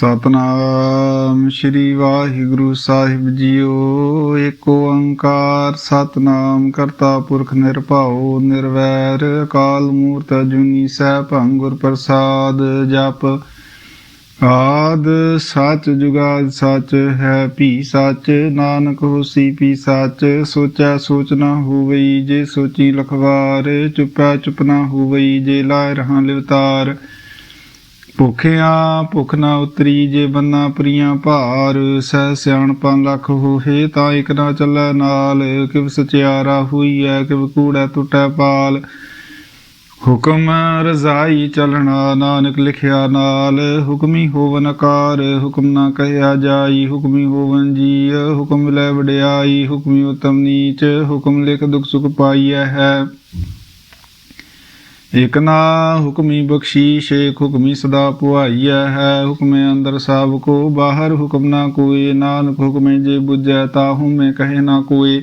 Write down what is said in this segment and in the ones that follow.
ਸਤਨਾਮ ਸ੍ਰੀ ਵਾਹਿਗੁਰੂ ਸਾਹਿਬ ਜੀਓ ਏਕ ਓੰਕਾਰ ਸਤਨਾਮ ਕਰਤਾ ਪੁਰਖ ਨਿਰਭਉ, ਨਿਰਵੈਰ ਅਕਾਲ ਮੂਰਤ ਅਜੂਨੀ ਸੈਭੰ ਗੁਰ ਪ੍ਰਸਾਦ ਜਪ। ਆਦ ਸੱਚ ਜੁਗਾਦ ਸਚ ਹੈ ਭੀ ਸੱਚ, ਨਾਨਕ ਹੋਸੀ ਭੀ ਸਚ, ਸੋਚੈ ਸੋਚ ਨਾ ਹੋਵਈ ਜੇ ਸੋਚੀ ਲਖਵਾਰ, ਚੁਪੈ ਚੁੱਪ ਨਾ ਹੋਵਈ ਜੇ ਲਾਇ ਰਹਾ ਲਿਵਤਾਰ। ਭੁਖਿਆ ਭੁਖ ਨਾ ਉਤਰੀ ਜੇ ਬੰਨਾ ਪ੍ਰੀਆਂ ਭਾਰ, ਸਹਿ ਸਿਆਣਪਾਂ ਲੱਖ ਹੋਏ ਤਾਂ ਇਕ ਨਾ ਚੱਲੈ ਨਾਲ, ਕਿਵ ਸਚਿਆਰਾ ਹੋਈਐ, ਕਿਵ ਕੂੜੈ ਟੁੱਟੈ ਪਾਲ। ਹੁਕਮ ਰਜ਼ਾਈ ਚਲਣਾ, ਨਾਨਕ ਲਿਖਿਆ ਨਾਲ, ਹੁਕਮੀ ਹੋਵਨ ਆਕਾਰ ਹੁਕਮ ਨਾ ਕਹਿਆ ਜਾਈ, ਹੁਕਮੀ ਹੋਵਨ ਜੀ ਹੁਕਮ ਲੈ ਵਡਿਆਈ, ਹੁਕਮੀ ਉਤਮ ਨੀਚ, ਹੁਕਮ ਲਿਖ ਦੁਖ ਸੁਖ ਪਾਈਐ ਹੈ। ਇਕ ਨਾ ਹੁਕਮੀ ਬਖਸ਼ੀਸ਼ ਏਕ ਹੁਕਮੀ ਸਦਾ ਪੁਆਈਐ ਹੈ। ਹੁਕਮੇ ਅੰਦਰ ਸਭ ਕੋ, ਬਾਹਰ ਹੁਕਮ ਨਾ ਕੋਏ। ਨਾਨਕ ਹੁਕਮੇ ਜੇ ਬੁਝੈ, ਤਾਹੂ ਮੈਂ ਕਹੇ ਨਾ ਕੋਏ।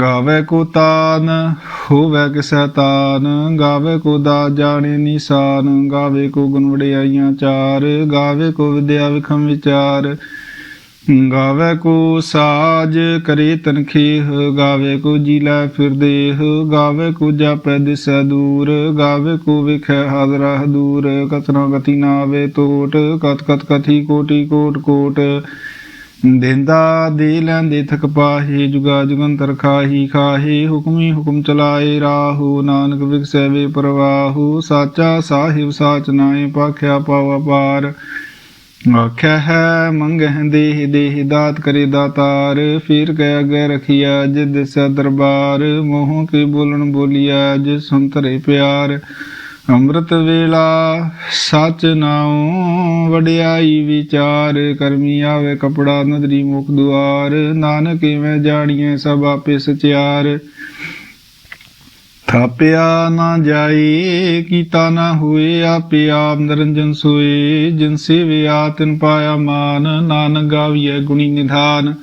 ਗਾਵੇ ਕੋ ਤਾਨ, ਹੋਵੇ ਕਿਸੈ ਤਾਨ। ਗਾਵੇ ਕੋ ਦਾ ਜਾਣੇ ਨਿਸ਼ਾਨ। ਗਾਵੇ ਕੋ ਗੁਣ ਵਡਿਆਈਆਂ ਚਾਰ। ਗਾਵੇ ਕੋ ਵਿਦਿਆ ਵਿਖਮ ਵਿਚਾਰ। ਗਾਵੇ ਕੋ ਸਾਜ ਕਰੇ ਤਨਖੇਹ, ਗਾਵੇ ਕੋ ਜੀ ਲੈ ਫਿਰ ਦੇਹ, ਗਾਵੇ ਕੋ ਜਾਪੈ ਦਿਸੈ ਦੂਰ, ਗਾਵੇ ਕੋ ਵਿਖੈ ਹਾਜ਼ਰਾ ਦੂਰ ਕਤਨਾ ਗਤੀ ਨਾ ਆਵੇ ਟੋਟ ਕਤ ਕਤ ਕਥੀ ਕੋਟੀ ਕੋਟ ਕੋਟ। ਦਿੰਦਾ ਦੇ ਲੈਂਦੇ ਥਕ ਪਾਹੇ, ਜੁਗਾ ਜੁਗੰਤਰ ਖਾਹੀ ਖਾਹੇ, ਹੁਕਮੀ ਹੁਕਮ ਚਲਾਏ ਰਾਹੂ, ਨਾਨਕ ਵਿਗਸੈ ਵੇ ਪ੍ਰਵਾਹੂ, ਸਾਚਾ ਸਾਹਿਬ ਸਾਚ ਨਾਏ ਪਾਖਿਆ ਪਾਵਾ ਪਾਰ। ਆਖਿਆ ਹੈ, ਮੰਗਹਿ ਦੇਹ ਦੇਹ ਦਾਤ ਕਰੇ ਦਾਤਾਰ, ਫਿਰ ਕਹਿ ਅਗੇ ਰਖਿਆ ਜਿਦ ਸੇ ਦਰਬਾਰ, ਮੋਹ ਕੇ ਬੋਲਣ ਬੋਲਿਆ ਜਿ ਸੰਤਰੇ ਪਿਆਰ। ਅੰਮ੍ਰਿਤ ਵੇਲਾ ਸਚ ਨਾਉ, ਵਡਿਆਈ ਵਿਚਾਰ, ਕਰਮੀ ਆਵੇ ਕਪੜਾ ਨਦਰੀ ਮੁਖ ਦੁਆਰ, ਨਾਨਕ ਮੈਂ ਜਾਣੀਏ ਸਭ ਆਪੇ ਸਚਿਆਰ। ਥਾਪਿਆ ਨਾ ਜਾਏ, ਕੀਤਾ ਨਾ ਹੋਏ, ਆਪੇ ਆਪ ਨਿਰੰਜਨ ਸੋਏ। ਜਿਨ ਸੇਵਿਆ, ਤਿਨ ਪਾਇਆ ਮਾਨ, ਨਾਨਕ ਗਾਵੀਐ ਗੁਣੀ ਨਿਧਾਨ।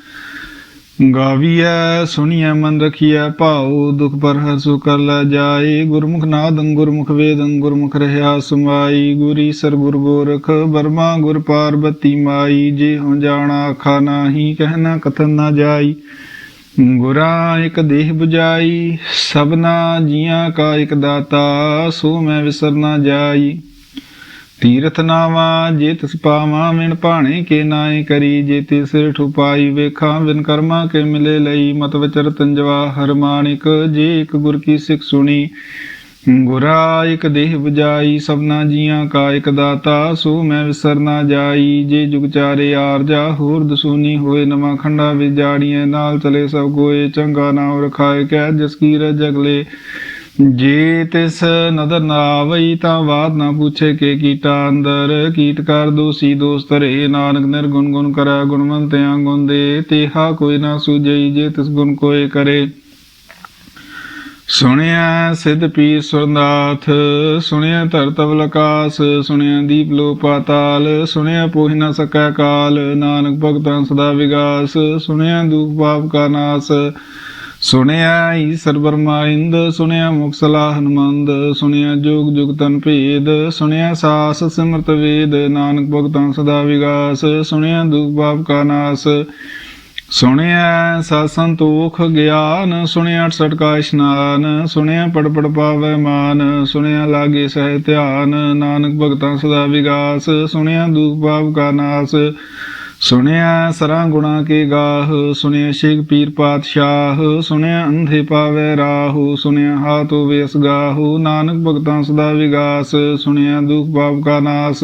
ਗਾਵੀਐ, ਸੁਣੀਐ, ਮਨ ਰਖੀਐ, ਭਾਉ, ਦੁਖ ਪਰ ਹਰ ਸੁ ਕਰ ਲੈ ਜਾਏ। ਗੁਰਮੁਖ ਨਾਦੰ, ਗੁਰਮੁਖ ਵੇਦੰ, ਗੁਰਮੁਖ ਰਹਾ ਸਮਾਈ। ਗੁਰੀ ਸਰ ਗੁਰ ਗੋਰਖ ਬਰਮਾ ਗੁਰ ਪਾਰਬਤੀ ਮਾਈ। ਜੇ ਹੋ ਜਾਣਾ, ਆਖਾ ਨਾਹੀ ਕਹਿਣਾ ਕਥਨ ਨਾ ਜਾਈ। ਗੁਰਾਂ ਇਕ ਦੇਹ 부ਜਾਈ ਸਭਨਾ ਜੀਆਂ ਕਾ ਇੱਕ ਦਾਤਾ, ਸੋ ਮੈਂ ਵਿਸਰ ਨਾ ਜਾਈ। ਤੀਰਥ ਨਾਵਾ, ਜੇ ਤਿਸ ਪਾਵਾਂ, ਮਿਣ ਭਾਣੇ ਕੇ ਨਾਏ ਕਰੀ। ਜੇ ਤਿਸ ਠੁਪਾਈ ਵੇਖਾਂ ਵਿਨ ਕਰਮਾ ਕੇ ਮਿਲੇ ਲਈ। ਮਤ ਵਿਚਰ ਤੰਜਵਾ ਹਰ ਮਾਨਿਕ ਜੇ ਇਕ ਗੁਰ ਕੀ ਸਿੱਖ ਸੁਣੀ ਗੁਰਾ ਇੱਕ ਦੇਹ ਬਜਾਈ ਸਭਨਾ ਜੀਆਂ ਕਾ ਇੱਕ ਦਾਤਾ, ਸੋ ਮੈਂ ਵਿਸਰ ਨਾ ਜਾਈ, ਜੇ ਜੁਗ ਚਾਰੇ ਆਰਜਾ ਹੋਰ ਦਸੂਨੀ ਹੋਏ, ਨਵਾਂ ਖੰਡਾ ਵਿਜਾੜੀਏ ਨਾਲ ਚਲੇ ਸਭ ਕੋਏ ਚੰਗਾ ਨਾਮ ਰਖਾਏ, ਕਹਿ ਜਸ ਕੀ ਜਗਲੇ ਜੇ ਤਿਸ ਨਦਰ ਨਾ ਆਵਈ, ਤਾਂ ਬਾਤ ਨਾ ਪੁੱਛੇ ਕੇ ਕੀਟਾ ਅੰਦਰ। ਕੀਟ ਕਰ ਦੋਸੀ ਦੋਸਤ ਰੇ, ਨਾਨਕ ਨਿਰਗੁਣ ਗੁਣ ਕਰੈ ਗੁਣਵੰਤਿਆਂ ਗੁਣ ਦੇ, ਤੇਹਾ ਕੋਈ ਨਾ ਸੁਜਈ ਜੇ ਤਿਸ ਗੁਣ ਕੋਏ ਕਰੇ। ਸੁਣਿਆ ਸਿਧ ਪੀਰ ਸੁਰਨਾਥ, ਸੁਣਿਆ ਧਰਤ ਅਵਲਕਾਸ ਸੁਣਿਆ ਦੀਪ ਲੋ ਪਾਤਾਲ, ਸੁਣਿਆ ਪੋਹਿ ਨਾ ਸਕੈ ਕਾਲ, ਨਾਨਕ ਭਗਤਾਂ ਸਦਾ ਵਿਗਾਸ, ਸੁਣਿਆ ਦੁਖ ਪਾਪ ਕਾ ਨਾਸ, ਸੁਣਿਆ ਈਸਰ ਬਰਮਾ ਇੰਦ, ਸੁਣਿਆ ਮੁਖ ਸਲਾਹ ਹਨਮੰਦ, ਸੁਣਿਆ ਜੋਗ ਜੁਗ ਤਨ ਭੇਦ, ਸੁਣਿਆ ਸਾਸ ਸਿਮਰਤ ਵੇਦ, ਨਾਨਕ ਭਗਤਾਂ ਸਦਾ ਵਿਗਾਸ, ਸੁਣਿਆ ਦੁਖ ਪਾਪ ਕਾ ਨਾਸ ਸੁਣਿਆ ਸਤ ਸੰਤੋਖ ਗਿਆਨ, ਸੁਣਿਆ ਅਠਸਠ ਕਾ ਇਸ਼ਨਾਨ, ਸੁਣਿਆ ਪੜ ਪੜ ਪਾਵੈ ਮਾਨ, ਸੁਣਿਆ ਲਾਗੇ ਸਹਿ ਧਿਆਨ, ਨਾਨਕ ਭਗਤਾਂ ਸਦਾ ਵਿਗਾਸ, ਸੁਣਿਆ ਦੁਖ ਪਾਪ ਕਾ ਨਾਸ, ਸੁਣਿਆ ਸਰਾਂ ਗੁਣਾ ਕੇ ਗਾਹ, ਸੁਣਿਆ ਸ਼ੇਖ ਪੀਰ ਪਾਤਸ਼ਾਹ, ਸੁਣਿਆ ਅੰਧੇ ਪਾਵੈ ਰਾਹੂ, ਸੁਣਿਆ ਹਾਤੋ ਵੇਸ ਗਾਹੂ ਨਾਨਕ ਭਗਤਾਂ ਸਦਾ ਵਿਗਾਸ, ਸੁਣਿਆ ਦੁਖ ਪਾਪ ਕਾ ਨਾਸ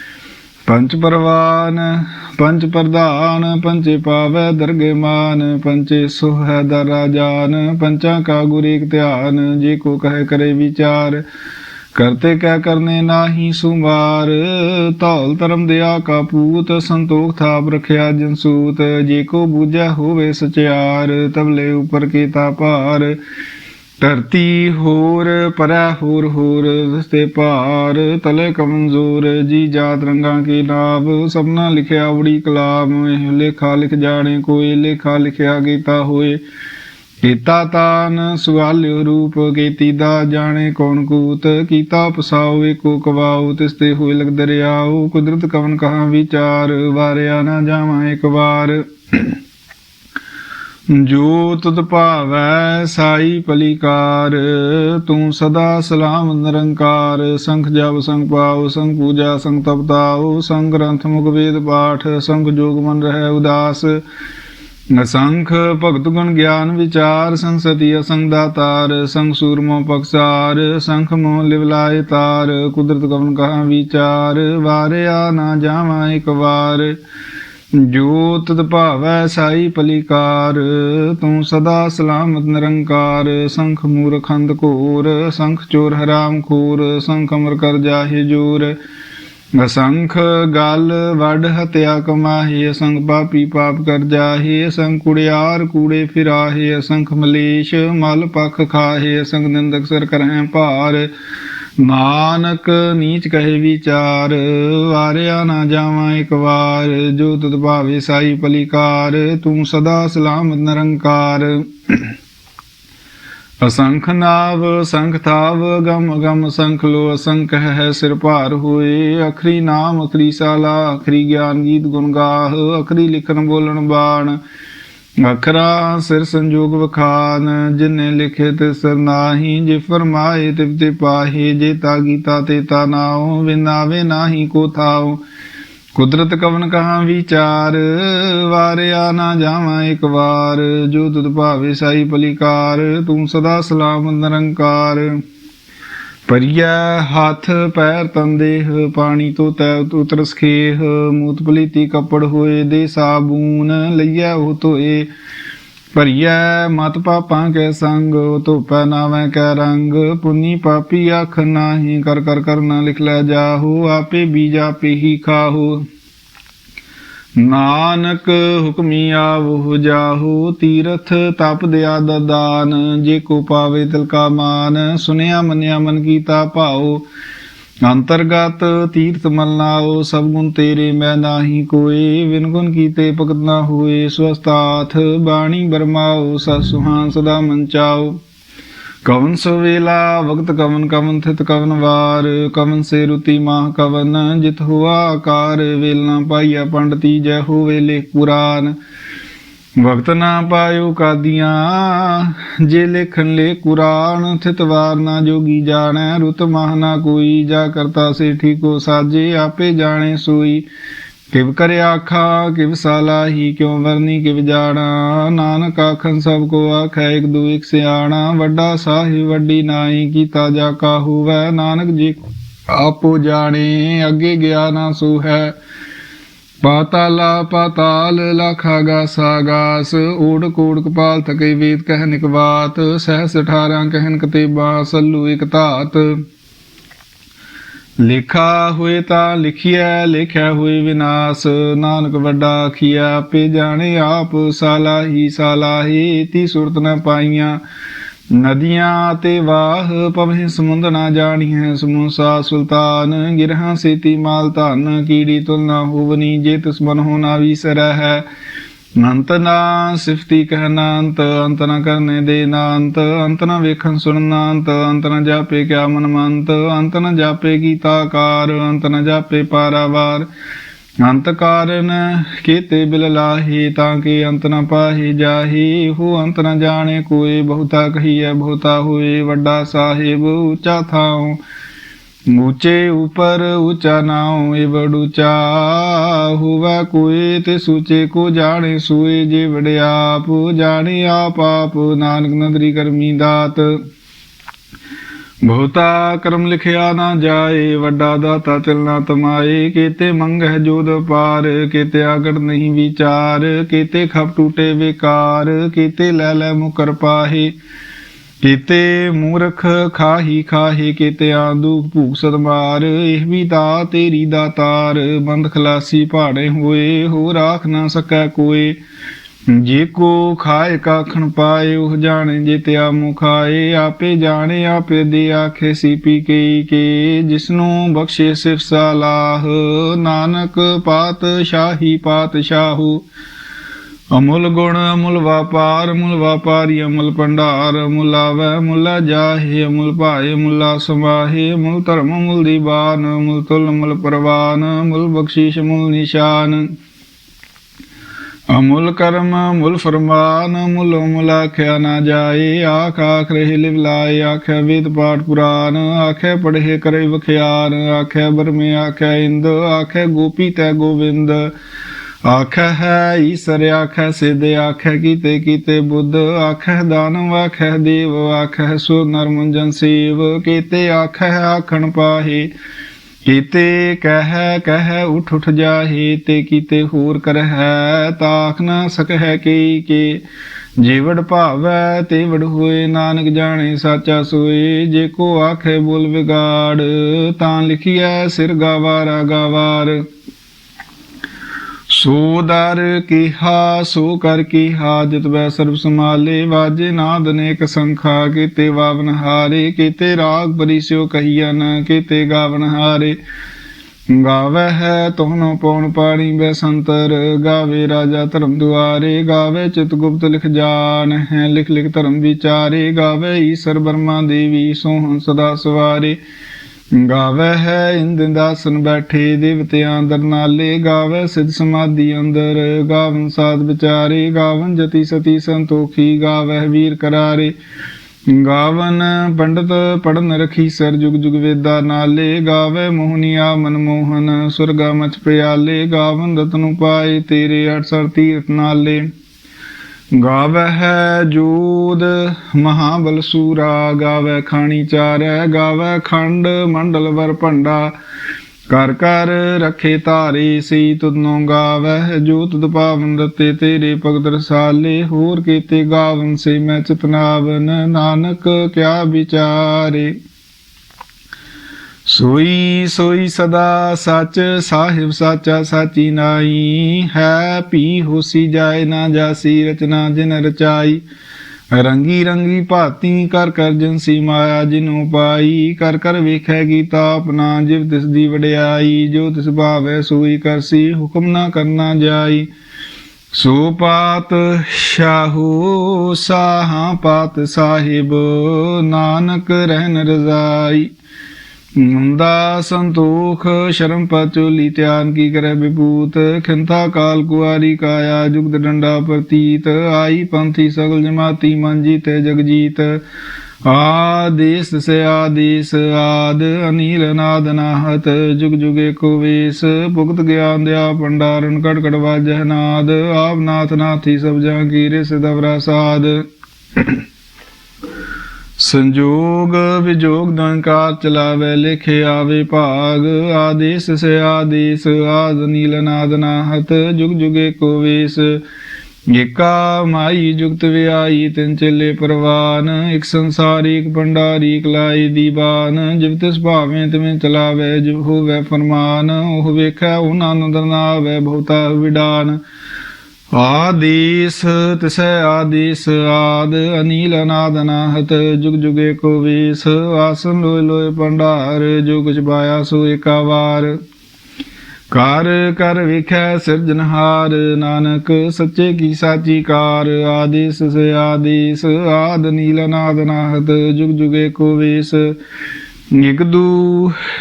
ਪੰਚ ਪਰਵਾਨ, ਪੰਚ ਪ੍ਰਧਾਨ, ਪੰਚੇ ਪਾਵੈ ਦਰਗੇ ਮਾਨ, ਪੰਚੇ ਸੁਹ ਹੈ ਦਰ ਰਾਜਾਨ ਪੰਚਾਂ ਕਾ ਗੁਰੇ ਏਕ ਧਿਆਨ, ਜੇ ਕੋ ਕਹੇ ਕਰੇ ਵਿਚਾਰ, ਕਰਤੇ ਕਹਿ ਕਰਨੇ ਨਾਹੀ ਸੁਮਾਰ, ਧੌਲ ਧਰਮ ਦਿਆ ਕਾ ਪੂਤ, ਸੰਤੋਖ ਥਾਪ ਰਖਿਆ ਜਨਸੂਤ ਜੇ ਕੋ ਬੂਝੈ ਹੋਵੇ ਸਚਿਆਰ ਤਬਲੇ ਉਪਰ ਕੀਤਾ ਭਾਰ ਧਰਤੀ ਹੋਰ, ਪਰੈ ਹੋਰ ਹੋਰ ਰਸਤੇ ਭਾਰ ਤਲੇ ਕਮਜ਼ੋਰ, ਜੀ ਜਾਤ ਰੰਗਾਂ ਕੀ ਨਾਮ ਸਭਨਾ ਲਿਖਿਆ ਉੜੀ ਕਲਾਮ, ਇਹ ਲੇਖਾ ਲਿਖ ਜਾਣੇ ਕੋਈ ਲੇਖਾ ਲਿਖਿਆ ਕੀਤਾ ਹੋਏ। ਕੀਤਾ ਤਾਨ ਸੁਆਲਿਓ ਰੂਪ, ਕੀਤੀ ਦਾ ਜਾਣੇ ਕੌਣ ਕੂਤ, ਕੀਤਾ ਪਸਾਉ ਏਕੋ ਕਵਾਉ ਤਿਸ ਤੇ ਹੋਏ ਲਗ ਦਰਿਆਉ ਕੁਦਰਤ ਕਵਨ ਕਹਾ ਵਿਚਾਰ, ਵਾਰਿਆ ਨਾ ਜਾਵਾਂ ਇੱਕ ਵਾਰ। ਜੋ ਤੁਧ ਭਾਵੈ ਸਾਈ ਪਲੀਕਾਰ, ਤੂੰ ਸਦਾ ਸਲਾਮ ਨਿਰੰਕਾਰ, ਸੰਖ ਜਪ, ਸੰਗ ਪਾਉ, ਸੰਗ ਪੂਜਾ, ਸੰਗ ਤਪਤਾਉ ਸੰਗ ਗ੍ਰੰਥ ਮੁਖ ਵੇਦ ਪਾਠ, ਸੰਗ ਜੋਗ ਮਨ ਰਹਿ ਉਦਾਸ। ਅਸੰਖ ਭਗਤ ਗੁਣ ਗਿਆਨ ਵਿਚਾਰ, ਸੰਗ ਸਤੀ ਅਸੰਗ ਦਾਤਾਰ, ਸੰਗ ਸੂਰਮੋ ਪਕਸਾਰ ਸੰਖ ਮੋਹ ਲਿਵਲਾਏ ਤਾਰ, ਕੁਦਰਤ ਕਵਨ ਕਹਾ ਵਿਚਾਰ, ਵਾਰਿਆ ਨਾ ਜਾਵਾਂ ਇੱਕ ਵਾਰ। ਜੋ ਤਦ ਭਾਵੈ ਸਾਈ ਪਲੀਕਾਰ, ਤੂੰ ਸਦਾ ਸਲਾਮਤ ਨਿਰੰਕਾਰ, ਸੰਖ ਮੂਰਖੰਦ ਘੋਰ, ਸੰਖ ਚੋਰ ਹਰਾਮ ਖੋਰ, ਸੰਖ ਅਮਰ ਕਰ ਜਾਹੇ ਜੋਰ। ਅਸੰਖ ਗਲ ਵੱਡ ਹਤਿਆ ਕਮਾਹੀ, ਅਸੰਖ ਪਾਪੀ ਪਾਪ ਕਰ ਜਾਹੇ, ਅਸੰਖ ਕੁੜਿਆਰ ਕੂੜੇ ਫਿਰਾਹੇ, ਅਸੰਖ ਮਲੇਸ਼ ਮਲ ਪਖ ਖਾਹੇ, ਅਸੰਖ ਨਿੰਦਕ ਸਰ ਕਰਹਿ ਭਾਰ। ਨਾਨਕ ਨੀਚ ਕਹੇ ਵਿਚਾਰ, ਵਾਰਿਆ ਨਾ ਜਾਵਾਂ ਇੱਕ ਵਾਰ, ਜੋ ਤੁਧ ਭਾਵੇ ਸਾਈ ਪਲੀਕਾਰ, ਤੂੰ ਸਦਾ ਸਲਾਮਤ ਨਿਰੰਕਾਰ। ਅਸੰਖ ਨਾਵ, ਸੰਖ ਥਾਵ, ਗਮ ਗਮ ਸੰਖ ਲੋ ਅਸੰਖ ਹੈ ਸਿਰ ਭਾਰ ਹੋਏ। ਅਖਰੀ ਨਾਮ, ਅਖਰੀ ਸਾਲਾ, ਅਖਰੀ ਗਿਆਨ ਗੀਤ ਗੁਣ ਗਾਹ, ਅਖਰੀ ਲਿਖਣ ਬੋਲਣ ਬਾਣ। ਅਖਰਾ ਸਿਰ ਸੰਜੋਗ ਵਖਾਨ, ਜਿਨੇ ਲਿਖੇ ਤੇ ਸਰ ਨਾਹੀ, ਜੇ ਫਰਮਾਏ ਤਿਵ ਤੇ ਪਾਹੇ, ਜੇ ਤਾ ਗੀਤਾ ਤੇ ਤਾ ਨਾਉ ਵਿਨਾਵੇ ਨਾਹੀ ਕੋ ਥਾਉ। ਕੁਦਰਤ ਕਵਨ ਕਹਾ ਵਿਚਾਰ, ਵਾਰਿਆ ਨਾ ਜਾਵਾਂ ਇੱਕ ਵਾਰ, ਜੋ ਤੁਧ ਭਾਵੇ ਸਾਈ ਪਲੀਕਾਰ, ਤੂੰ ਸਦਾ ਸਲਾਮ ਨਿਰੰਕਾਰ। ਪਰਿਆ ਹੱਥ ਪੈਰ ਤੰਦੇਹ ਪਾਣੀ ਤੋਂ ਤੈ ਉਤਰ ਸਖੇਹ ਮੂਤ ਪਲੀਤੀ ਕੱਪੜ ਹੋਏ ਦੇ ਸਾਬੂਨ ਲਈਐ ਉਹ ਧੋਏ ਭਰੀਐ ਮਤ ਪਾਪਾਂ ਕੈ ਸੰਗ ਧੋਪੈ ਨਾਵੇਂ ਕੈ ਰੰਗ, ਪੁੰਨੀ ਪਾਪੀ ਆਖ ਨਾਹੀ, ਕਰ ਕਰ ਨਾ ਲਿਖ ਲੈ ਜਾਹੂ, ਆਪੇ ਬੀਜ ਆਪੇ ਹੀ ਖਾਹੂ। ਨਾਨਕ ਹੁਕਮੀ ਆਵਹੁ ਜਾਹੂ, ਤੀਰਥ ਤਪ ਦਿਆ ਦਦਾਨ ਜੇ ਕੋ ਪਾਵੇ ਤਿਲ ਕਾ ਮਾਨ, ਸੁਨਿਆ ਮੰਨਿਆ ਮਨ ਕੀਤਾ ਭਾਉ। ਅੰਤਰਗਤ ਤੀਰਥ ਮਲਨਾਓ ਸਭ ਗੁਣ ਤੇਰੇ ਮੈਂ ਨਾਹੀ ਕੋਏ। ਵਿਨ ਗੁਣ ਕੀਤੇ ਭਗਤ ਨਾ ਹੋਏ ਸਵਸਤਾਥ ਬਾਣੀ ਬਰਮਾਓ ਸਤ ਸੁਹਾਨ ਸਦਾ ਮੰਚਾਓ ਕਵਨ ਸਵੇਲਾ ਵਕਤ ਕਵਨ ਕਵਨ ਥਿਤ ਕਵਨ ਵਾਰ, ਕਵਨ ਸੇ ਰੁਤੀ ਮਾਹ ਕਵਨ, ਜਿਤ ਹੁਆ ਆਕਾਰ, ਵੇਲ ਪਾਈਆ ਪੰਡਤੀ, ਜੈ ਹੋ ਵੇਲੇ ਪੁਰਾਨ। ਵਕਤ ਨਾ ਪਾਇਓ ਕਾਦੀਆਂ, ਜੇ ਲਿਖਨ ਲੇ ਕੁਰਾਨ, ਥਿਤ ਵਾਰ ਨਾ ਜੋਗੀ ਜਾਣੈ, ਰੁਤ ਮਾਹ ਨਾ ਕੋਈ, ਜਾ ਕਰਤਾ ਸੇ ਠੀਕੋ ਸਾਜੇ, ਆਪੇ ਜਾਣੇ ਸੋਈ। ਕਿਵ ਕਰਿਆ ਆਖਾ, ਕਿਵ ਸਾਲਾਹੀ, ਕਿਉ ਵਰਨੀ, ਕਿਵ ਜਾਣਾ। ਨਾਨਕ ਆਖਨ ਸਭ ਕੋ ਆਖੈ, ਇਕ ਦੂ ਇਕ ਸਿਆਣਾ। ਵੱਡਾ ਸਾਹਿਬ, ਵੱਡੀ ਨਾਈ, ਕੀਤਾ ਜਾ ਕਾ ਹੋਵੈ ਨਾਨਕ ਜੀ ਆਪੋ ਜਾਣੇ, ਅੱਗੇ ਗਿਆ ਨਾ ਸੋ ਹੈ ਪਾਤਾਲਾ, ਪਾਤਾਲ, ਲਖਾ ਗਾਸਾ, ਗਾਸ। ਓੜ ਕੋੜ ਕਪਾਲ ਤਕੇ ਵੇਦ ਕਹਿ ਨਿਕਵਾਤ ਸਹਸ 18 ਕਹਿਨ ਕਤੇਬਾ ਸੱਲੂ ਇਕ ਧਾਤ। ਲਿਖਾ ਹੋਏ ਤਾਂ ਲਿਖਿਆ ਲਿਖਿਆ ਹੋਏ ਵਿਨਾਸ਼। ਨਾਨਕ ਵੱਡਾ ਆਖਿਆ ਆਪੇ ਜਾਣੇ ਆਪ ਸਾਲਾਹੀ ਸਾਲਾਹੀ ਤੀ ਸੁਰਤ ਨ ਪਾਈਆਂ। ਨਦੀਆਂ ਤੇ ਵਾਹ ਪਵੇਂ ਸਮੁੰਦ ਨਾ ਜਾਣੀਐ ਸਮੂਸਾ ਸੁਲਤਾਨ। ਗਿਰਹਾਂ ਸੇਤੀ ਮਾਲ ਧਨ, ਕੀੜੀ ਤੁਲ ਨਾ ਹੋਵਨੀ, ਜੇ ਤਿਸ ਮਨ ਹੋ ਨਾ ਵਿਸਰੈ ਹੈ ਅੰਤ ਨਾ ਸਿਫਤੀ ਕਹਿਣਾ ਅੰਤ ਅੰਤ ਨਾ ਕਰਨੇ ਦੇ ਨਾ ਅੰਤ ਅੰਤ ਨਾ ਵੇਖਣ ਸੁਣਨਾ ਅੰਤ ਅੰਤ ਨਾ ਜਾਪੇ ਕਿਆ ਮਨ ਮੰਤ ਅੰਤ ਨਾ ਜਾਪੇ ਗੀਤਾਕਾਰ ਅੰਤ ਨਾ ਜਾਪੇ ਪਾਰਾਵਾਰ ਅੰਤ ਕਾਰਨ ਕੀਤੇ ਬਿਲ ਲਾਹੀ ਤਾਂ ਕਿ ਅੰਤ ਨ ਪਾਹੀ ਜਾਹੀ ਹੋ ਅੰਤ ਨ ਜਾਣੇ ਕੋਈ ਬਹੁਤਾ ਕਹੀਐ ਬਹੁਤਾ ਹੋਏ ਵੱਡਾ ਸਾਹਿਬ ਉੱਚਾ ਥਾਉ ऊंचे ऊपर ऊंचा नाम ए बड़ ऊंचा हुआ कोई ते सूचे को जाने सोए जे बड़े आप जाने आप आप नानक नदरी करमी दात ਬਹੁਤਾ ਕਰਮ ਲਿਖਿਆ ਨਾ ਜਾਏ ਵੱਡਾ ਦਾਤਾ ਤਿਲ ਨਾ ਤਮਾਏ ਕੀਤੇ ਮੰਗਹਿ ਜੋਦ ਪਾਰ ਕੀਤੇ ਆਗੜ ਨਹੀਂ ਵਿਚਾਰ ਕੀਤੇ ਖਪ ਟੂਟੇ ਵਿਕਾਰ ਕੀਤੇ ਲੈ ਲੈ ਮੁਕਰ ਪਾਹੇ ਕੀਤੇ ਮੂਰਖ ਖਾਹੀ ਖਾਹੇ ਕੀਤੇ ਆਂਦੂ ਭੂਖ ਸਦਮਾਰ ਇਹ ਵੀ ਦਾ ਤੇਰੀ ਦਾਤਾਰ, ਬੰਦ ਖਲਾਸੀ ਭਾੜੇ ਹੋਏ ਹੋ ਰਾਖ ਨਾ ਸਕੈ ਕੋਏ। ਜੇ ਕੋ ਖਾਏ ਕਾਖਣ ਪਾਏ, ਉਹ ਜਾਣੇ ਜੇ ਤਿਆ ਮੁਖਾਏ ਆਪੇ ਜਾਣੇ, ਆਪੇ ਦੇ ਆਖੇ ਸੀ ਪੀ ਕੇ ਕੇ। ਜਿਸਨੂੰ ਬਖਸ਼ੇ ਸਿਫ ਸਲਾਹ ਨਾਨਕ ਪਾਤ ਸ਼ਾਹੀ ਪਾਤ ਸ਼ਾਹੂ ਅਮੁੱਲ ਗੁਣ, ਅਮੁੱਲ ਵਪਾਰ, ਅਮੁੱਲ ਵਪਾਰੀ, ਅਮੁੱਲ ਭੰਡਾਰ, ਅਮੁੱਲ ਆਵੈ ਮੁੱਲਾ ਜਾਹੇ, ਅਮੁੱਲ ਭਾਏ ਮੁੱਲਾ ਸਮਾਹੇ ਅਮੁੱਲ ਧਰਮ, ਅਮੁੱਲ ਦੀਵਾਨ ਅਮੁੱਲ ਤੁਲ, ਅਮੁੱਲ ਪ੍ਰਵਾਨ, ਅਮੁੱਲ ਬਖਸ਼ੀਸ਼, ਅਮੁੱਲ ਨਿਸ਼ਾਨ। ਅਮੁੱਲ ਕਰਮ, ਅਮੁੱਲ ਫਰਮਾਨ, ਅਮੁੱਲ ਅਮੁੱਲ ਆਖਿਆ ਨਾ ਜਾਏ, ਆਖ ਆਖ ਰਹੇ ਲਿਵ ਲਾਏ, ਆਖਿਆ ਵੇਦ ਪਾਠ ਪੁਰਾਨ, ਆਖਿਆ ਪੜ੍ਹੇ ਕਰੇ ਵਖਿਆਨ, ਆਖਿਆ ਬਰਮੇ, ਆਖਿਆ ਇੰਦ, ਆਖਿਆ ਗੋਪੀ ਤੈ ਗੋਵਿੰਦ। ਆਖਿਆ ਹੈ ਈਸਰ, ਆਖੈ ਸਿਧ, ਆਖੈ ਕੀਤੇ ਕੀਤੇ ਬੁੱਧ, ਆਖੈ ਦਾਨਵ ਆਖੈ ਦੇਵ ਆਖਿਆ ਸੋ ਨਰਮੰਜਨ ਸੇਵ, ਕੀਤੇ ਆਖਿਆ ਆਖਣ ਪਾਹੇ, ਕੀਤੇ ਕਹਿ ਕਹਿ ਉਠ ਉਠ ਜਾਹੇ, ਤੇ ਕੀਤੇ ਹੋਰ ਕਰਹਿ, ਤਾਖ ਨਾ ਸਕਹਿ ਕੀ ਕੇ, ਜੀਵੜ ਭਾਵੈ ਤੇ ਵੜ ਹੋਏ, ਨਾਨਕ ਜਾਣੇ ਸਾਚਾ ਸੋਏ, ਜੇ ਕੋ ਆਖੇ ਬੋਲ ਵਿਗਾੜ, ਤਾਂ ਲਿਖਿਐ ਸਿਰ ਗਾਵਾਰਾ ਗਾਵਾਰ। ਸੋ ਦਰ ਕੀਹਾ, ਸੋ ਕਰ ਕੀਹਾ, ਜਿਤ ਬੈ ਸਰਬ ਸਮਾਲੇ ਵਾਜੇ ਨਾਦ ਅਨੇਕ ਸੰਖਾ, ਕੀਤੇ ਵਾਵਨ ਹਾਰੇ, ਕੀਤੇ ਰਾਗ ਪਰਿਸਿਓ ਕਹੀਨ ਕੀਤੇ ਗਾਵਨ ਹਾਰੇ। ਗਾਵੇ ਹੈ ਤੋਹਨੋ ਪਉਣ ਪਾਣੀ ਬੈ ਸੰਤਰ, ਗਾਵੇ ਰਾਜਾ ਧਰਮ ਦੁਆਰੇ, ਗਾਵੇ ਚਿਤ ਗੁਪਤ ਲਿਖ ਜਾਣ ਹੈ, ਲਿਖ ਲਿਖ ਧਰਮ ਵਿਚਾਰੇ, ਗਾਵੇ ਈਸ਼ਰ ਬਰਮਾ ਦੇਵੀ ਸੋਹਣ ਸਦਾ ਸਵਾਰੇ। ਗਾਵੇ ਹੈ ਇੰਦ ਦਾਸਨ ਬੈਠੇ ਦੇਵਤਿਆਂ ਦਰ ਨਾਲੇ, ਗਾਵੇ ਸਿਧ ਸਮਾਧੀ ਅੰਦਰ, ਗਾਵਨ ਸਾਧ ਵਿਚਾਰੇ, ਗਾਵਨ ਜਤੀ ਸਤੀ ਸੰਤੋਖੀ, ਗਾਵੇ ਵੀਰ ਕਰਾਰੇ। ਗਾਵਨ ਪੰਡਤ ਪੜਨ ਰਖੀ ਸਰ ਜੁਗ ਜੁਗ ਵੇਦਾ ਨਾਲੇ, ਗਾਵੇ ਮੋਹਨੀਆ ਮਨ ਮੋਹਨ, ਸੁਰਗਾ ਮਚ ਪਿਆਲੇ, ਗਾਵਨ ਰਤਨੁ ਪਾਏ ਤੇਰੇ ਅਠਸਰ ਤੀਰਥ ਨਾਲੇ। ਗਾਵੈ ਹੈ ਜੂਦ ਮਹਾਬਲ ਗਾਵੈ ਖਾਣੀ ਚਾਰੈ, ਗਾਵੈ ਖੰਡ, ਮੰਡਲ ਵਰ ਭੰਡਾ। ਕਰ ਕਰ ਰਖੇ ਧਾਰੇ ਸੀ ਤੁਧਨੋਂ ਗਾਵੈ ਜੋ ਤੁਧ ਪਾਵਨ ਰਤੇ ਤੇਰੇ ਭਗਤ ਰਸਾਲੇ। ਹੋਰ ਕੀਤੇ ਗਾਵਨ ਸੇ ਮੈਂ ਚਤਨਾਵਨ, ਨਾਨਕ ਕਿਆ ਵਿਚਾਰੇ। ਸੋਈ ਸੋਈ ਸਦਾ ਸੱਚ, ਸਾਹਿਬ ਸਾਚਾ ਸਾਚੀ ਨਾਈ ਹੈ ਪੀ ਹੋਸੀ ਜਾਏ ਨਾ ਜਾਸੀ, ਰਚਨਾ ਜਿਨ ਰਚਾਈ। ਰੰਗੀ ਰੰਗੀ ਭਾਤੀ ਕਰ ਕਰ ਜਨਸੀ ਮਾਇਆ ਜਿਨੂ ਪਾਈ। ਕਰ ਕਰ ਵੇਖੈ ਗੀਤਾ ਆਪਣਾ, ਜਿਵ ਤਿਸ ਦੀ ਵਡਿਆਈ। ਜੋ ਤਿਸ ਭਾਵੈ ਸੋਈ ਕਰਸੀ ਹੁਕਮ ਨਾ ਕਰਨਾ ਜਾਈ। ਸੋ ਪਾਤ ਸ਼ਾਹੂ ਸਾਹਾਂ ਪਾਤ ਸਾਹਿਬ, ਨਾਨਕ ਰਹਿਨ ਰਜ਼ਾਈ। ਮੁੰਦਾ ਸੰਤੋਖ, ਸ਼ਰਮ ਪਚੋਲੀ, ਧਿਆਨ ਕੀ ਕਰੈ ਵਿਭੂਤ ਖਿੰਤਾ ਕਾਲ ਕੁਆਰੀ ਕਾਇਆ, ਜੁਗਤ ਡੰਡਾ ਪ੍ਰਤੀਤ, ਆਈ ਪੰਥੀ ਸਗਲ ਜਮਾਤੀ, ਮਨ ਜੀਤੇ ਜਗ ਆਦੇਸ ਸੇ ਆਦੇਸ, ਆਦ ਅਨੀਲ ਨਾਦ ਨਾਹਤ, ਜੁਗ ਜੁਗ ਕੋ ਵੇਸ। ਭੁਗਤ ਗਿਆਨ ਦਿਆ ਭੰਡਾਰਨ ਕੜ ਕੜ ਵਾਜਹਿ ਨਾਦ। ਆਪ ਨਾਥ ਨਾਥੀ ਸਭ ਜਾਂ ਕੀਰੇ ਸਿਦਵਰਾ ਸਾਧ ਸੰਜੋਗ ਵਿਜੋਗ ਦੰਕਾਰ ਚਲਾਵੇ, ਲਿਖੇ ਆਵੇ ਭਾਗ। ਆਦੇਸ ਸੇ ਆਦੇਸ, ਆਦ ਨੀਲ ਨਾਦ ਨਾਹਤ, ਜੁਗ ਜੁਗੇ ਕੋ ਵੇਸ। ਏਕਾ ਮਾਈ ਜੁਗਤ ਵਿਆਈ, ਤਿੰਨ ਚੇਲੇ ਪ੍ਰਵਾਨ। ਇਕ ਸੰਸਾਰੀ, ਇਕ ਭੰਡਾਰੀ, ਇਕ ਲਾਈ ਦੀਵਾਨ ਜਿਵ ਤਿਸ ਭਾਵੇਂ ਤਿਵੇਂ ਚਲਾਵੇ, ਜਿਵ ਹੋਵੇ ਫਰਮਾਨ। ਉਹ ਵੇਖੈ ਉਹਨਾਂ ਨੂੰ ਦਰਨਾਵੇ ਬਹੁਤਾ ਵਿਡਾਨ। ਆਦੇਸ, ਤਿਸੈ ਆਦੇਸ, ਆਦ ਅਨੀਲ ਅਨਾਦ ਅਨਾਹਤ ਜੁਗ ਜੁਗੇ ਕੋ ਵੇਸ, ਆਸਨ ਲੋਏ ਲੋਏ ਭੰਡਾਰ, ਜੋ ਕੁਛ ਪਾਇਆ ਸੋ ਏਕਾ ਵਾਰ ਕਰ ਕਰ ਵੇਖੈ ਸਿਰਜਨਹਾਰ ਨਾਨਕ ਸੱਚੇ ਕੀ ਸਾਚੀ ਕਾਰ, ਆਦੇਸ ਸੇ ਆਦੇਸ, ਆਦ ਨੀਲ ਅਨਾਦ ਅਨਾਹਤ ਜੁਗ ਜੁਗੇ ਕੋ ਵੇਸ। ਇਕ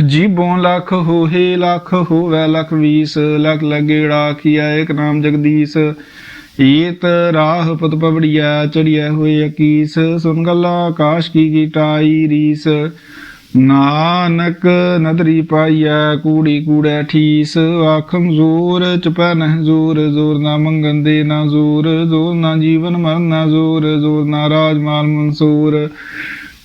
ਜੀਬੋਂ ਲੱਖ ਹੋਏ ਲੱਖ ਹੋਵੇ, ਲੱਖ ਵੀਸ, ਲੱਖ ਲਗੇੜਾ ਕੀਆ ਇੱਕ ਨਾਮ ਜਗਦੀਸ਼। ਏਤ ਰਾਹ ਪਤ ਪਵੜੀਆ ਚੜਿਆ ਹੋਏ ਅਕੀਸ। ਸੁਨ ਗੱਲਾਂ ਆਕਾਸ਼ ਕੀ ਗੀਟਾਈ ਰੀਸ। ਨਾਨਕ ਨਦਰੀ ਪਾਈਐ, ਕੂੜੀ ਕੂੜੈ ਠੀਸ। ਆਖਮ ਜ਼ੋਰ ਚਪੈ ਨਹਿ ਜ਼ੋਰ ਜ਼ੋਰ ਨਾ ਮੰਗਨ ਦੇ ਨਾ ਜ਼ੋਰ ਜ਼ੋਰ ਨਾ ਜੀਵਨ ਮਰਨ ਨਾ ਜ਼ੋਰ ਜ਼ੋਰ ਨਾ ਰਾਜ ਮਾਲ ਮਨਸੂਰ।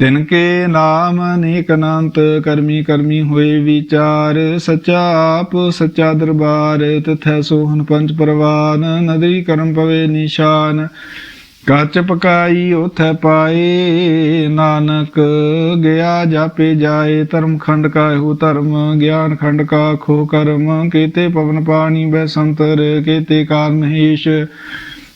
ਤਿਨ ਕੇ ਨਾਮ ਅਨੇਕ ਅਨੰਤ, ਕਰਮੀ ਕਰਮੀ ਹੋਏ ਵਿਚਾਰ, ਸੱਚਾ ਆਪ, ਸੱਚਾ ਦਰਬਾਰ, ਤਥੈ ਸੋਹਨ ਪੰਜ ਪਰਵਾਨ ਨਦਰੀ ਕਰਮ ਪਵੇ ਨਿਸ਼ਾਨ ਕੱਚ ਪਕਾਈ ਉਥੈ ਪਾਏ, ਨਾਨਕ ਗਿਆ ਜਾਪੇ ਜਾਏ, ਧਰਮ ਖੰਡ ਕਾ ਇਹੋ ਧਰਮ, ਗਿਆਨ ਖੰਡ ਕਾ ਖੋ ਕਰਮ, ਕੀਤੇ ਪਵਨ ਪਾਣੀ ਬੈ ਸੰਤਰ ਕੀਤੇ ਕਾਲ ਮਹੇਸ਼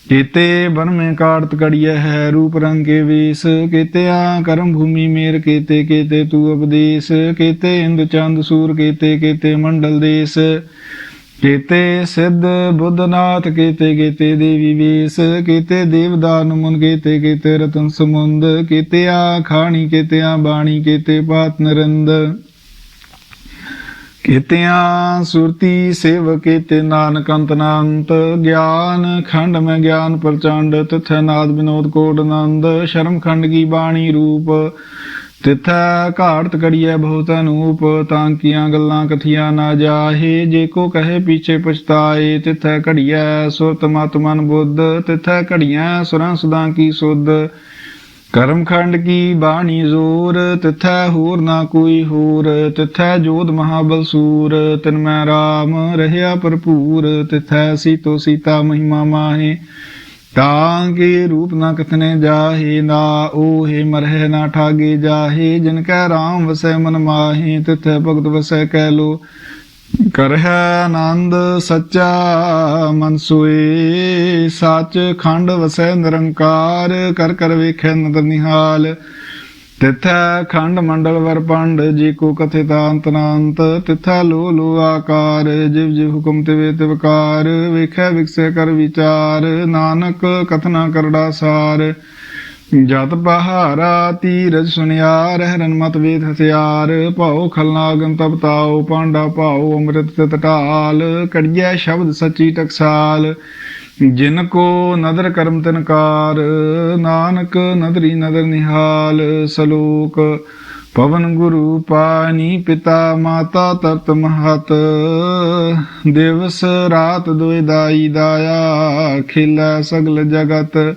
ਕੀਤੇ ਬਨ ਮੇ ਕਾਰਤ ਕੜੀਐ ਹੈ ਰੂਪ ਰੰਗ ਕੇ ਵੇਸ, ਕੀਤੇ ਆ ਕਰਮ ਭੂਮੀ ਮੇਰ, ਕੀਤੇ ਕੀਤੇ ਤੂ ਉਪਦੇਸ਼ ਕੀਤੇ ਇੰਦ ਚੰਦ ਸੂਰ, ਕੀਤੇ ਕੀਤੇ ਮੰਡਲ ਦੇਸ। ਕੀਤੇ ਸਿੱਧ ਬੁੱਧਨਾਥ, ਕੀਤੇ ਕੀਤੇ ਦੇਵੀ ਵੇਸ, ਕੀਤੇ ਦੇਵਦਾਨ ਮੁਨ, ਕੀਤੇ ਕੀਤੇ ਰਤਨ ਸਮੁੰਦ, ਕੀਤੇ ਆ ਖਾਣੀ, ਕੀਤੇ ਬਾਣੀ, ਕੀਤੇ ਪਾਤ ਨਰਿੰਦ। ਕੀਤਿਆਂ ਸੁਰਤੀ ਸੇਵ ਤੇ ਨਾਨਕ ਅੰਤ ਅਨੰਤ ਗਿਆਨ ਖੰਡ ਮੈਂ ਗਿਆਨ ਪ੍ਰਚੰਡ, ਤਿਥੈ ਨਾਦ ਬਿਨੋਦ ਕੋਟ ਆਨੰਦ ਸ਼ਰਮ ਖੰਡ ਕੀ ਬਾਣੀ ਰੂਪ, ਤਿਥੈ ਘਾੜਤ ਕੜੀਐ ਬਹੁਤ ਅਨੂਪ ਤਾਂ ਕੀਆਂ ਗੱਲਾਂ ਕਥੀਆਂ ਨਾ ਜਾਹੇ, ਜੇ ਕੋ ਕਹੇ ਪਿਛੇ ਪਛਤਾਏ, ਤਿਥੈ ਘੜੀਐ ਸੁਰਤ ਮਤ ਮਨ ਬੁੱਧ, ਤਿਥੈ ਘੜੀਐ ਸੁਰਾਂ ਸੁਦਾਂ ਕੀ ਸੁਧ ਕਰਮਖੰਡ ਕੀ ਬਾਣੀ ਜ਼ੋਰ, ਤਿਥੈ ਹੋਰ ਨਾ ਕੋਈ ਹੋਰ, ਤਿਥੈ ਜੋਧ ਮਹਾਬਲ ਸੂਰ, ਤਿਨ ਮੈਂ ਰਾਮ ਰਹਿਆ ਭਰਪੂਰ, ਤਿਥੈ ਸੀਤੋ ਸੀਤਾ ਮਹਿਮਾ ਮਾਹੇ। ਤਾਂ ਕੇ ਰੂਪ ਨਾ ਕਥਨੇ ਜਾਹੇ, ਨਾ ਓਹੇ ਮਰਹਿ ਨਾ ਠਾਗੇ ਜਾਹੇ, ਜਿਨ ਕੈ ਰਾਮ ਵਸੈ ਮਨ ਮਾਹੇ, ਤਿਥੈ ਭਗਤ ਵਸੈ ਕਹਿ ਲੋ। ਕਰ ਹੈ ਆਨੰਦ ਸੱਚਾ ਮਨ ਸੋਏ ਸੱਚ ਖੰਡ ਵਸੈ ਨਿਰੰਕਾਰ, ਕਰ ਕਰ ਵੇਖੈ ਨਦਰ ਨਿਹਾਲ। ਤਿਥੈ ਖੰਡ ਮੰਡਲ ਵਰ ਪੰਡ, ਜੀ ਕੋ ਕਥਿਤ ਅੰਤ ਅਨੰਤ ਤਿਥੈ ਲੋ ਲੋ ਆਕਾਰ, ਜਿਵ ਜਿਵ ਹੁਕਮ ਤਿਵੇ ਤਿਵਕਾਰ ਵੇਖੈ ਵਿਕਸੈ ਕਰ ਵਿਚਾਰ, ਨਾਨਕ ਕਥਨਾ ਕਰੜਾ ਸਾਰ। ਜਤ ਬਹਾਰਾ ਤੀਰਜ ਸੁਨਿਆ ਰਹਿਰਨ ਮਤ ਵੇਦ ਹਥਿਆਰ। ਭਾਉ ਖਲਨਾਗਨ ਤਪ ਤਾਉ, ਪਾਂਡਾ ਭਾਉ ਅੰਮ੍ਰਿਤ ਤਟਾਲ ਢਾਲ। ਸ਼ਬਦ ਸੱਚੀ ਟਕਸਾਲ। ਜਿਨ ਕੋ ਨਦਰ ਕਰਮ ਤਨਕਾਰ ਨਾਨਕ ਨਦਰੀ ਨਦਰ ਨਿਹਾਲ। ਸਲੋਕ, ਪਵਨ ਗੁਰੂ ਪਾਣੀ ਪਿਤਾ ਮਾਤਾ ਤਰਤ ਮਹਤ। ਦਿਵਸ ਰਾਤ ਦੁਇ ਦਾਈ ਦਾਇਆ, ਖਿਲਾ ਸਗਲ ਜਗਤ।